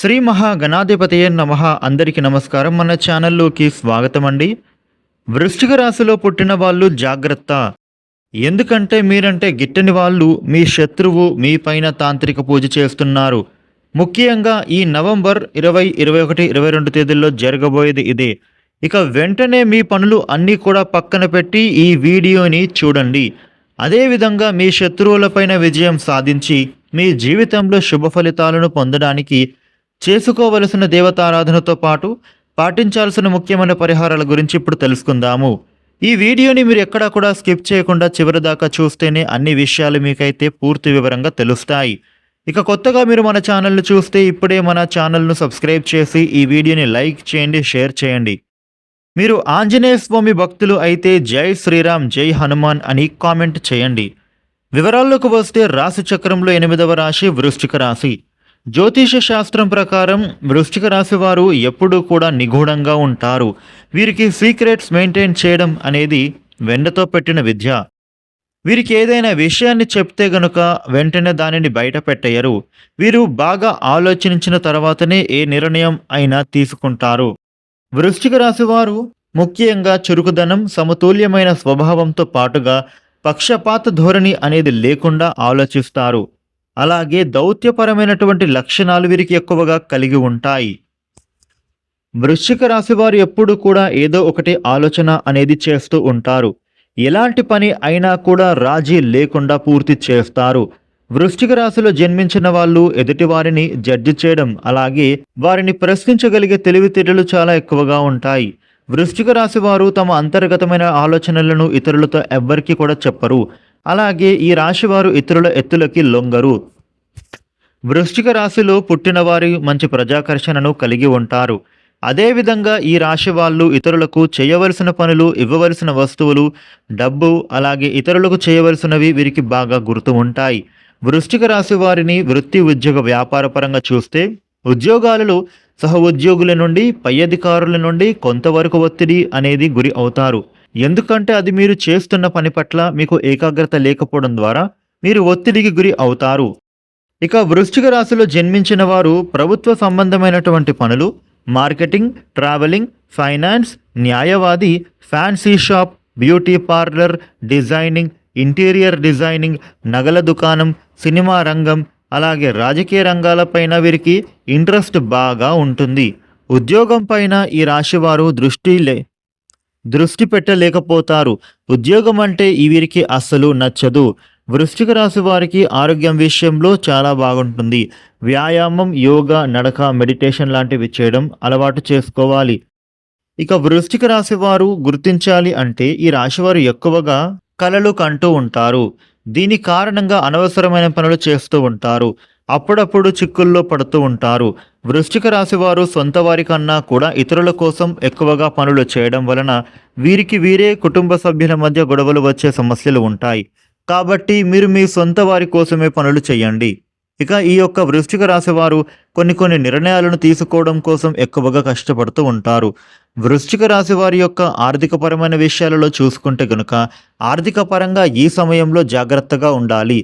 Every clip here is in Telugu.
శ్రీ మహాగణాధిపతయ నమ. అందరికీ నమస్కారం. మన ఛానల్లోకి స్వాగతం అండి వృష్టిక రాశిలో పుట్టిన వాళ్ళు జాగ్రత్త. ఎందుకంటే మీరంటే గిట్టని వాళ్ళు మీ శత్రువు మీ పైన తాంత్రిక పూజ చేస్తున్నారు. ముఖ్యంగా ఈ నవంబర్ ఇరవై ఇరవై ఒకటి ఇరవై రెండు తేదీల్లో జరగబోయేది ఇదే. ఇక వెంటనే మీ పనులు అన్నీ కూడా పక్కన పెట్టి ఈ వీడియోని చూడండి. అదేవిధంగా మీ శత్రువులపైన విజయం సాధించి మీ జీవితంలో శుభ ఫలితాలను పొందడానికి చేసుకోవలసిన దేవతారాధనతో పాటు పాటించాల్సిన ముఖ్యమైన పరిహారాల గురించి ఇప్పుడు తెలుసుకుందాము. ఈ వీడియోని మీరు ఎక్కడా కూడా స్కిప్ చేయకుండా చివరి దాకా చూస్తేనే అన్ని విషయాలు మీకైతే పూర్తి వివరంగా తెలుస్తాయి. ఇక కొత్తగా మీరు మన ఛానల్ను చూస్తే ఇప్పుడే మన ఛానల్ను సబ్స్క్రైబ్ చేసి ఈ వీడియోని లైక్ చేయండి షేర్ చేయండి. మీరు ఆంజనేయ స్వామి భక్తులు అయితే జై శ్రీరామ్ జై హనుమాన్ అని కామెంట్ చేయండి. వివరాల్లోకి వస్తే రాశి చక్రంలో ఎనిమిదవ రాశి వృశ్చిక రాశి. జ్యోతిష శాస్త్రం ప్రకారం వృశ్చిక రాశి వారు ఎప్పుడూ కూడా నిగూఢంగా ఉంటారు. వీరికి సీక్రెట్స్ మెయింటైన్ చేయడం అనేది వెండతో పెట్టిన విద్య. వీరికి ఏదైనా విషయాన్ని చెప్తే గనుక వెంటనే దానిని బయట పెట్టయ్యరు వీరు బాగా ఆలోచించిన తర్వాతనే ఏ నిర్ణయం అయినా తీసుకుంటారు. వృశ్చిక రాశి వారు ముఖ్యంగా చురుకుదనం సమతుల్యమైన స్వభావంతో పాటుగా పక్షపాత ధోరణి అనేది లేకుండా ఆలోచిస్తారు. అలాగే దౌత్యపరమైనటువంటి లక్షణాలు వీరికి ఎక్కువగా కలిగి ఉంటాయి. వృశ్చిక రాశి వారు ఎప్పుడు కూడా ఏదో ఒకటి ఆలోచన అనేది చేస్తూ ఉంటారు. ఎలాంటి పని అయినా కూడా రాజీ లేకుండా పూర్తి చేస్తారు. వృశ్చిక రాశిలో జన్మించిన వాళ్ళు ఎదుటి వారిని జడ్జి చేయడం అలాగే వారిని ప్రశ్నించగలిగే తెలివితేటలు చాలా ఎక్కువగా ఉంటాయి. వృశ్చిక రాశి వారు తమ అంతర్గతమైన ఆలోచనలను ఇతరులతో ఎవ్వరికీ కూడా చెప్పరు. అలాగే ఈ రాశి వారు ఇతరుల ఎత్తులకి లొంగరు. వృశ్చిక రాశిలో పుట్టినవారు మంచి ప్రజాకర్షణను కలిగి ఉంటారు. అదేవిధంగా ఈ రాశి వాళ్ళు ఇతరులకు చేయవలసిన పనులు ఇవ్వవలసిన వస్తువులు డబ్బు అలాగే ఇతరులకు చేయవలసినవి వీరికి బాగా గుర్తు ఉంటాయి. వృశ్చిక రాశి వారిని వృత్తి ఉద్యోగ వ్యాపార పరంగా చూస్తే ఉద్యోగాలలో సహ ఉద్యోగుల నుండి పై అధికారుల నుండి కొంతవరకు ఒత్తిడి అనేది గురి అవుతారు. ఎందుకంటే అది మీరు చేస్తున్న పని పట్ల మీకు ఏకాగ్రత లేకపోవడం ద్వారా మీరు ఒత్తిడికి గురి అవుతారు. ఇక వృశ్చిక రాశిలో జన్మించిన వారు ప్రభుత్వ సంబంధమైనటువంటి పనులు మార్కెటింగ్ ట్రావెలింగ్ ఫైనాన్స్ న్యాయవాది fancy shop beauty parlour designing interior designing నగల దుకాణం సినిమా రంగం అలాగే రాజకీయ రంగాలపైన వీరికి ఇంట్రెస్ట్ బాగా ఉంటుంది. ఉద్యోగం పైన ఈ రాశివారు దృష్టి లే దృష్టి పెట్టలేకపోతారు. ఉద్యోగం అంటే ఈ వీరికి అస్సలు నచ్చదు. వృశ్చిక రాశి వారికి ఆరోగ్యం విషయంలో చాలా బాగుంటుంది. వ్యాయామం యోగా నడక మెడిటేషన్ లాంటివి చేయడం అలవాటు చేసుకోవాలి. ఇక వృశ్చిక రాశి వారు గుర్తించాలి అంటే ఈ రాశివారు ఎక్కువగా కలలు కంటూ ఉంటారు. దీని కారణంగా అనవసరమైన పనులు చేస్తూ ఉంటారు. అప్పుడప్పుడు చిక్కుల్లో పడుతూ ఉంటారు. వృశ్చిక రాశి వారు సొంత వారి కన్నా కూడా ఇతరుల కోసం ఎక్కువగా పనులు చేయడం వలన వీరికి వీరే కుటుంబ సభ్యుల మధ్య గొడవలు వచ్చే సమస్యలు ఉంటాయి. కాబట్టి మీరు మీ సొంత వారి కోసమే పనులు చేయండి. ఇక ఈ యొక్క వృశ్చిక రాశి వారు కొన్ని కొన్ని నిర్ణయాలను తీసుకోవడం కోసం ఎక్కువగా కష్టపడుతూ ఉంటారు. వృశ్చిక రాశి వారి యొక్క ఆర్థికపరమైన విషయాలలో చూసుకుంటే గనుక ఆర్థిక పరంగా ఈ సమయంలో జాగ్రత్తగా ఉండాలి.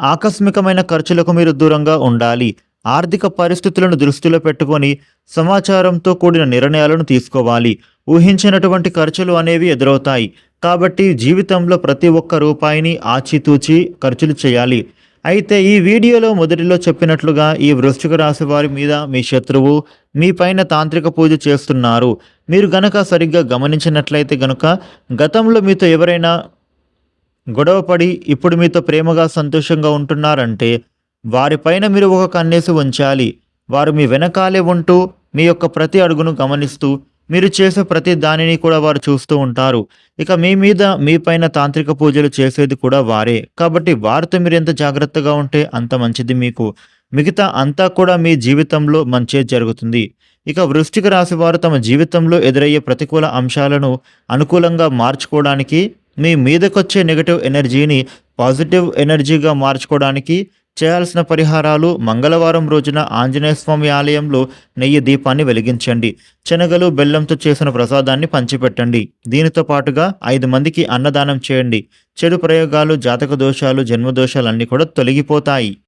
ఆకస్మికమైన ఖర్చులకు మీరు దూరంగా ఉండాలి. ఆర్థిక పరిస్థితులను దృష్టిలో పెట్టుకొని సమాచారంతో కూడిన నిర్ణయాలను తీసుకోవాలి. ఊహించినటువంటి ఖర్చులు అనేవి ఎదురవుతాయి. కాబట్టి జీవితంలో ప్రతి ఒక్క రూపాయిని ఆచితూచి ఖర్చులు చేయాలి. అయితే ఈ వీడియోలో మొదటిలో చెప్పినట్లుగా ఈ వృశ్చిక రాశి వారి మీద మీ శత్రువు మీ పైన తాంత్రిక పూజ చేస్తున్నారు. మీరు గనక సరిగ్గా గమనించినట్లయితే గనుక గతంలో మీతో ఎవరైనా గొడవపడి ఇప్పుడు మీతో ప్రేమగా సంతోషంగా ఉంటున్నారంటే వారిపైన మీరు ఒక కన్నేసి ఉంచాలి. వారు మీ వెనకాలే ఉంటూ మీ యొక్క ప్రతి అడుగును గమనిస్తూ మీరు చేసే ప్రతి దానిని కూడా వారు చూస్తూ ఉంటారు. ఇక మీ మీద మీ పైన తాంత్రిక పూజలు చేసేది కూడా వారే. కాబట్టి వారితో మీరు ఎంత జాగ్రత్తగా ఉంటే అంత మంచిది మీకు. మిగతా అంతా కూడా మీ జీవితంలో మంచే జరుగుతుంది. ఇక వృష్టికి రాశి వారు తమ జీవితంలో ఎదురయ్యే ప్రతికూల అంశాలను అనుకూలంగా మార్చుకోవడానికి మీ మీదకొచ్చే నెగటివ్ ఎనర్జీని పాజిటివ్ ఎనర్జీగా మార్చుకోవడానికి చేయాల్సిన పరిహారాలు మంగళవారం రోజున ఆంజనేయ స్వామి ఆలయంలో నెయ్యి దీపాన్ని వెలిగించండి. శనగలు బెల్లంతో చేసిన ప్రసాదాన్ని పంచిపెట్టండి. దీనితో పాటుగా ఐదు మందికి అన్నదానం చేయండి. చెడు ప్రయోగాలు జాతక దోషాలు జన్మదోషాలు అన్నీ కూడా తొలగిపోతాయి.